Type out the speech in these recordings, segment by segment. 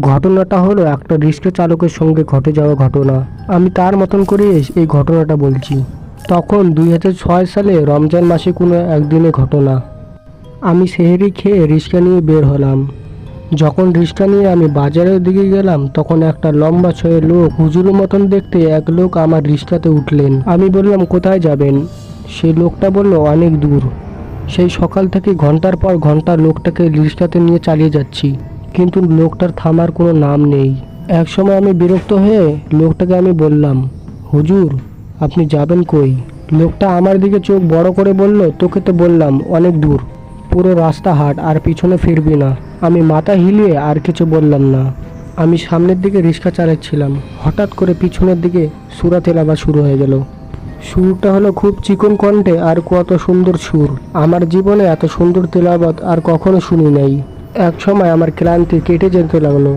ঘটনাটা হলো একটা রিক্সা চালকের সঙ্গে ঘটে যাওয়া ঘটনা। আমি তার মতন করে এই ঘটনাটা বলছি। তখন দুই সালে রমজান মাসে কোনো একদিনে ঘটনা। আমি সেহেরি খেয়ে রিক্সা নিয়ে বের হলাম। যখন রিক্সা নিয়ে আমি বাজারের দিকে গেলাম, তখন একটা লম্বা ছয়ে লোক হুজুর মতন দেখতে এক লোক আমার রিক্সাতে উঠলেন। আমি বললাম, কোথায় যাবেন? সেই লোকটা বলল, অনেক দূর। সেই সকাল থেকে ঘণ্টার পর ঘণ্টা লোকটাকে রিক্সাতে নিয়ে চালিয়ে যাচ্ছি। কিন্তু লোকটার থামার কোনো নাম নেই। এক সময় আমি বিরক্ত হয়ে লোকটাকে আমি বললাম, হুজুর, আপনি যাবেন কই? লোকটা আমার দিকে চোখ বড় করে বলল, তোকে তো বললাম, অনেক দূর। পুরো রাস্তা হাট, আর পিছনে ফিরবি না। আমি মাথা হিলিয়ে আর কিছু বললাম না। আমি সামনের দিকে রিক্সা চালাচ্ছিলাম। হঠাৎ করে পিছনের দিকে সুরা তেলাবা শুরু হয়ে গেল। সুরটা হলো খুব চিকন কণ্ঠে আর কত সুন্দর সুর। আমার জীবনে এত সুন্দর তেলাবাত আর কখনো শুনি নাই। এক সময় আমার ক্লান্তি কেটে যেতে লাগল।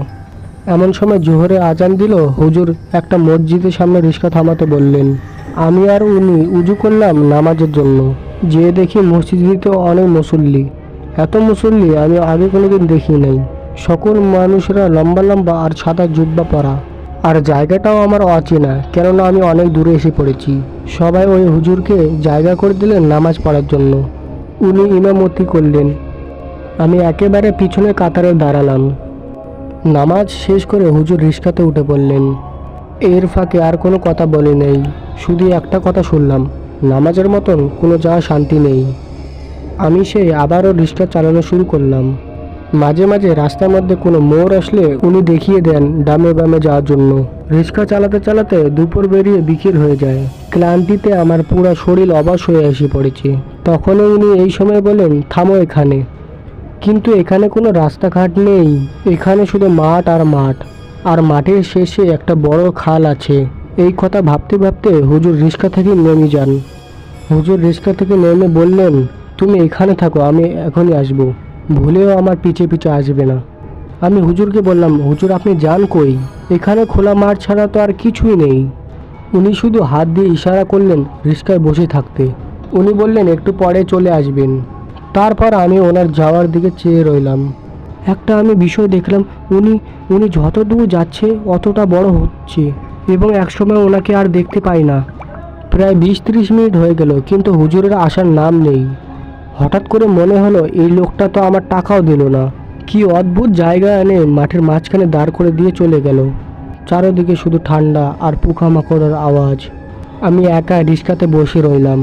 এমন সময় জোহরে আজান দিল, হুজুর একটা মসজিদের সামনে রিক্সা থামাতে বললেন, আমি আর উনি উজু করলাম নামাজের জন্য। যেয়ে দেখি মসজিদে অনেক মুসল্লি। এত মুসল্লি আমি আগে কোনোদিন দেখি নাই। সকল মানুষেরা লম্বা লম্বা আর সাদা জুব্বা পরা। আর জায়গাটাও আমার অচেনা, কেননা আমি অনেক দূরে এসে পড়েছি। সবাই ওই হুজুরকে জায়গা করে দিলেন নামাজ পড়ার জন্য। উনি ইমামতি করলেন। আমি একেবারে পিছনে কাতারে দাঁড়ালাম। নামাজ শেষ করে হুজুর রিস্কাতে উঠে পড়লেন। এর ফাঁকে আর কোনো কথা বলে নেই, শুধু একটা কথা শুনলাম, নামাজের মতন কোনো যা শান্তি নেই। আমি সেই আবারও রিক্সা চালানো শুরু করলাম। মাঝে মাঝে রাস্তার মধ্যে কোনো মোড় আসলে উনি দেখিয়ে দেন ডামে বামে যাওয়ার জন্য। রিক্সা চালাতে চালাতে দুপুর বেরিয়ে বিকেল হয়ে যায়। ক্লান্তিতে আমার পুরো শরীর অবাস হয়ে এসে পড়েছে। তখনই উনি এই সময় বলেন, থামো এখানে। কিন্তু এখানে কোনো রাস্তাঘাট নেই। এখানে শুধু মাঠ আর মাঠ। আর মাঠের শেষে একটা বড় খাল আছে। এই কথা ভাবতে ভাবতে হুজুর রিক্সা থেকে নেমে যান। হুজুর রিক্সা থেকে নেমে বললেন, তুমি এখানে থাকো, আমি এখনই আসব। ভুলেও আমার পিছে পিছে আসবে না। আমি হুজুরকে বললাম, হুজুর, আপনি যান কই? এখানে খোলা মাঠ ছাড়া তো আর কিছুই নেই। উনি শুধু হাত দিয়ে ইশারা করলেন রিক্সায় বসে থাকতে। উনি বললেন, একটু পরে চলে আসবেন। তারপর আমি ওনার যাওয়ার দিকে চেয়ে রইলাম। একটা আমি বিষয় দেখলাম, উনি উনি যত দূর যাচ্ছে অতটা বড় হচ্ছে এবং একসময় ওনাকে আর দেখতে পাই না। প্রায় বিশ ত্রিশ মিনিট হয়ে গেল, কিন্তু হুজুরের আসার নাম নেই। হঠাৎ করে মনে হলো, এই লোকটা তো আমার টাকাও দিল না। কি অদ্ভুত জায়গা এনে মাঠের মাঝখানে দাঁড় করে দিয়ে চলে গেল। চারোদিকে শুধু ঠান্ডা আর পোকামাকড়ের আওয়াজ। আমি একা রিক্সাতে বসে রইলাম।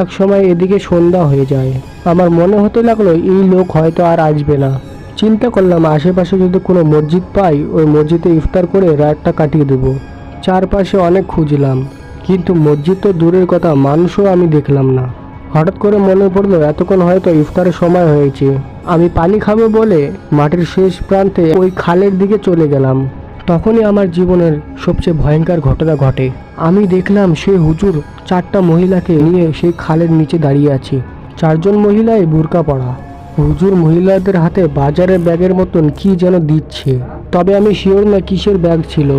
এক সময় এদিকে সন্ধ্যা হয়ে যায়। আমার মনে হতে লাগল, এই লোক হয়তো আর আসবে না। চিন্তা করলাম, আশেপাশে যদি কোনো মসজিদ পাই, ওই মসজিদে ইফতার করে রাতটা কাটিয়ে দেবো। চারপাশে অনেক খুঁজলাম। কিন্তু মসজিদ তো দূরের কথা, মানুষও আমি দেখলাম না। হঠাৎ করে মনে পড়ল, এতক্ষণ হয়তো ইফতারের সময় হয়েছে। আমি পানি খাব বলে মাটির শেষ প্রান্তে ওই খালের দিকে চলে গেলাম। তখনই আমার জীবনের সবচেয়ে ভয়ঙ্কর ঘটনা ঘটে। আমি দেখলাম সে হুজুর চারটা মহিলাকে নিয়ে সেই খালের নিচে দাঁড়িয়ে আছে। চারজন মহিলাই বুরকা পড়া হুজুর মহিলাদের হাতে বাজারের ব্যাগের মতন কি যেন দিচ্ছে। তবে আমি শিওর না কিসের ব্যাগ ছিল।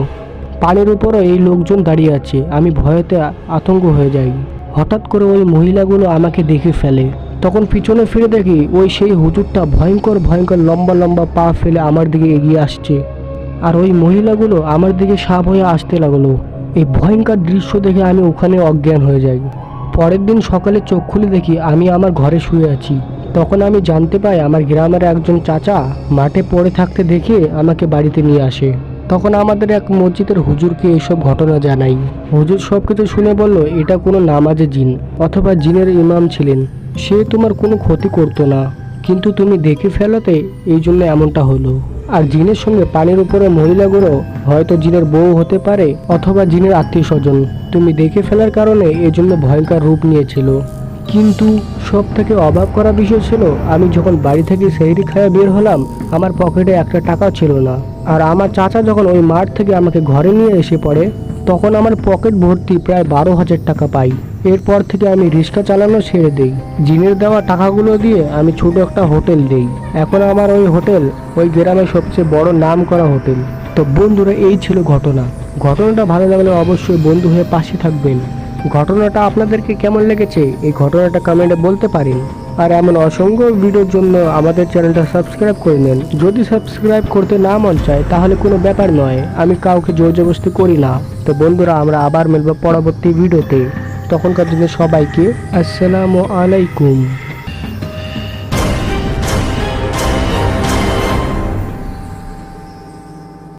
পানির উপরও এই লোকজন দাঁড়িয়ে আছে। আমি ভয়েতে আতঙ্ক হয়ে যাই। হঠাৎ করে ওই মহিলাগুলো আমাকে দেখে ফেলে। তখন পিছনে ফিরে দেখি ওই সেই হুজুরটা ভয়ঙ্কর ভয়ঙ্কর লম্বা লম্বা পা ফেলে আমার দিকে এগিয়ে আসছে। আর ওই মহিলাগুলো আমার দিকে সাপ হয়ে আসতে লাগল। এই ভয়ঙ্কর দৃশ্য দেখে আমি ওখানে অজ্ঞান হয়ে যাই। পরের দিন সকালে চোখ খুলে দেখি আমি আমার ঘরে শুয়ে আছি। তখন আমি জানতে পাই আমার গ্রামের একজন চাচা মাঠে পড়ে থাকতে দেখে আমাকে বাড়িতে নিয়ে আসে। তখন আমাদের এক মসজিদের হুজুরকে এসব ঘটনা জানাই। হুজুর সব কিছু শুনে বলল, এটা কোনো নামাজে জিন অথবা জিনের ইমাম ছিলেন। সে তোমার কোনো ক্ষতি করতো না। কিন্তু তুমি দেখে ফেলাতে এই জন্য এমনটা হলো। আর জিনের সঙ্গে পানির উপরে মহিলাগুলো হয়তো জিনের বউ হতে পারে অথবা জিনের আত্মীয় স্বজন তুমি দেখে ফেলার কারণে এই জন্য ভয়ঙ্কর রূপ নিয়েছিল। কিন্তু সব থেকে অবাক করা বিষয় ছিল, আমি যখন বাড়ি থেকে সেহরি খায়া বের হলাম, আমার পকেটে একটা টাকাও ছিল না। আর আমার চাচা যখন ওই মাঠ থেকে আমাকে ঘরে নিয়ে এসে পড়ে, তখন আমার পকেট ভর্তি প্রায় বারো হাজার টাকা পাই। এরপর থেকে আমি রিক্সা চালানো ছেড়ে দেই। জিনের দেওয়া টাকাগুলো দিয়ে আমি ছোট একটা হোটেল দেই। এখন আমার ওই হোটেল, ওই গ্রামের সবচেয়ে বড় নাম করা হোটেল। তো বন্ধুরা, এই ছিল ঘটনা। ঘটনাটা ভালো লাগলে অবশ্যই বন্ধু হয়ে পাশে থাকবেন। ঘটনাটা আপনাদেরকে কেমন লেগেছে? এই ঘটনাটা কমেন্টে বলতে পারেন। আর এমন অসংখ্য ভিডিওর জন্য আমাদের চ্যানেলটা সাবস্ক্রাইব করে নেন। যদি সাবস্ক্রাইব করতে না মন চায়, তাহলে কোনো ব্যাপার নয়। আমি কাউকে জোর জবরদস্তি করি না। তো বন্ধুরা, আমরা আবার মিলবো পরবর্তী ভিডিওতে। তখনকার দিনে সবাইকে আসসালামু আলাইকুম।